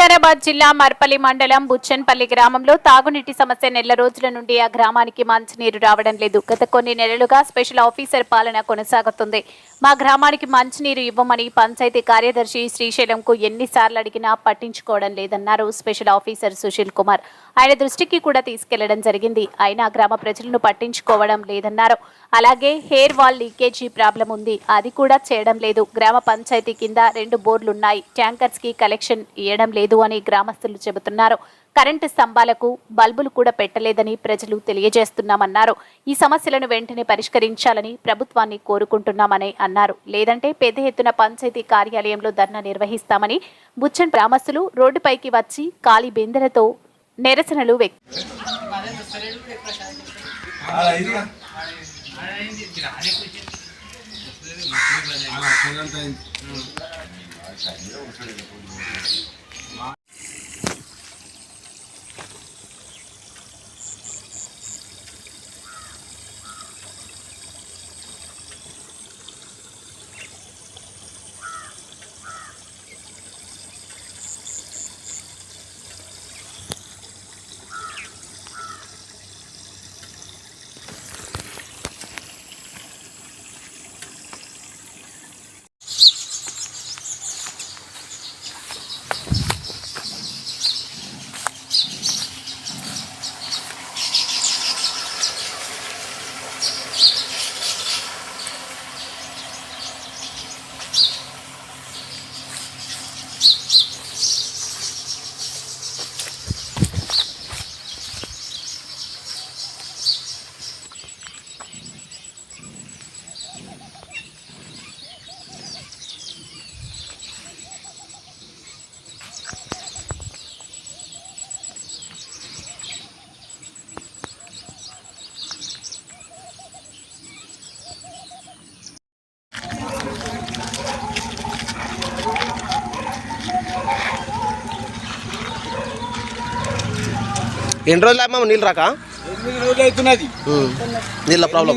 వికారాబాద్ జిల్లా మర్పల్లి మండలం బుచ్చన్పల్లి గ్రామంలో తాగునీటి సమస్య నెల రోజుల నుండి ఆ గ్రామానికి మంచినీరు రావడం లేదు. గత కొన్ని నెలలుగా స్పెషల్ ఆఫీసర్ పాలన కొనసాగుతుంది. మా గ్రామానికి మంచినీరు ఇవ్వమని పంచాయతీ కార్యదర్శి శ్రీశైలంకు ఎన్నిసార్లు అడిగినా పట్టించుకోవడం లేదన్నారు స్పెషల్ ఆఫీసర్ సుశీల్ కుమార్. ఆయన దృష్టికి కూడా తీసుకెళ్ళడం జరిగింది. అయినా గ్రామ ప్రజలను పట్టించుకోవడం లేదన్నారు. అలాగే హెయిర్ వాల్ లీకేజీ ప్రాబ్లం ఉంది. అది కూడా చేయడం లేదు. గ్రామ పంచాయతీ కింద రెండు బోర్లున్నాయి. ట్యాంకర్స్కి కలెక్షన్ ఇవ్వడం లేదు. అని గ్రామస్తులు చెబుతున్నారు. కరెంటు స్తంభాలకు బల్బులు కూడా పెట్టలేదని ప్రజలు తెలియజేస్తున్నామన్నారు. ఈ సమస్యలను వెంటనే పరిష్కరించాలని ప్రభుత్వాన్ని కోరుకుంటున్నామని అన్నారు. లేదంటే పెద్ద ఎత్తున పంచాయతీ కార్యాలయంలో ధర్నా నిర్వహిస్తామని బుచ్చన్ గ్రామస్తులు రోడ్డుపైకి వచ్చి ఖాళీ బిందెలతో నిరసనలు వ్యక్తం ఎన్ని రోజులు అమ్మ నీళ్ళు రాక? నీళ్ళ ప్రాబ్లం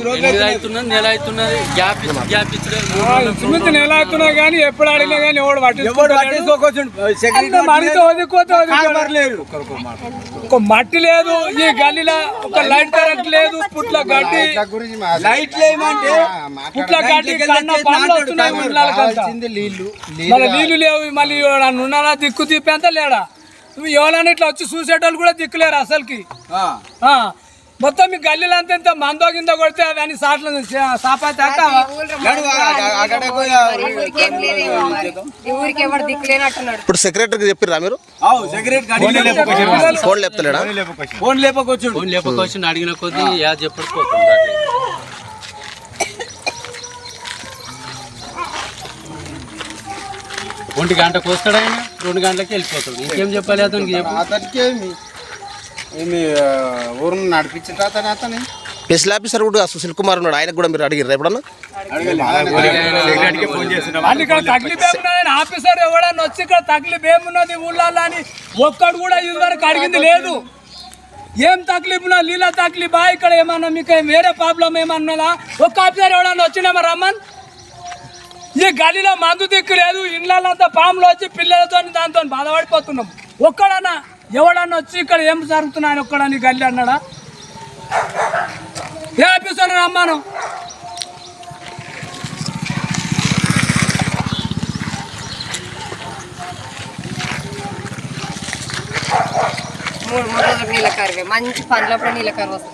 నెల అవుతున్నా కానీ ఎప్పుడు అడిగినా కానీ ఎవడు. ఒక మట్టి లేదు ఈ గల్లీలో ఒక లైట్ కరెంట్ లేదు పుట్ల గడ్డి లైట్లు ఏమంటే పుట్ల గడ్డి నీళ్ళు లేవు మళ్ళీ ఉన్నారా దిక్కు తిప్పేంత లేడా? నువ్వు ఎవరైనా ఇట్లా వచ్చి చూసేటోళ్ళు కూడా దిక్కులేరు అసలుకి. ఆ, మొత్తం మీ గల్లీలో అంత ఇంత మందో కింద కొడితే అవి అన్ని సాట్లు దిక్కులేనట్టున్నాడు ఇప్పుడు సెక్రటరీకి చెప్పిర్రా మీరు? సెక్రటరీ ఫోన్ లేపుతలేడా ఫోన్ లేపకొచ్చుండు ఫోన్ లేపకొచ్చి అడిగిన కొద్దీ యా ఒంటి గంటకు వస్తాడు ఆయన రెండు గంటలకి వెళ్ళిపోతాడు. ఇంకేం చెప్పాలి అతనికి చెప్పు. అతనికి ఏమి? ఊరును నడిపించిన అతను అతని? స్పెషల్ ఆఫీసర్ కూడా సుశీల్ కుమార్ ఉన్నాడు. ఆయనకు కూడా మీరు అడిగిర్రా ఎప్పుడన్నా? ఇక్కడ తగిలిపు ఆఫీసర్ ఎవడన్నా వచ్చి ఇక్కడ తగిలిపు ఏమున్నది ఊళ్ళో అని ఒక్కడు కూడా ఇదివరకు అడిగింది లేదు. ఏం తక్లీఫ్ నా నీళ్ళ తక్లీఫా ఇక్కడ ఏమన్నా మీకు వేరే ప్రాబ్లం ఏమన్నదా ఒక్క ఆఫీసర్ ఎవడన్నా వచ్చినామా రమ్మన్. గాలిలో మందు దిక్కు లేదు. ఇళ్ళంతా పాములు వచ్చి పిల్లలతో దాంతో బాధపడిపోతున్నాం. ఒక్కడన్నా ఎవడన్నా వచ్చి ఇక్కడ ఏం జరుగుతున్నాయని ఒక్కడని గల్లి అన్నాడా? ఏ ఆఫీసర్ రమ్మాను? మూడు మూడు రోజులకు నీళ్ళ కరువే. మంచి పనులప్పుడు నీళ్ళ కరువు వస్తుంది.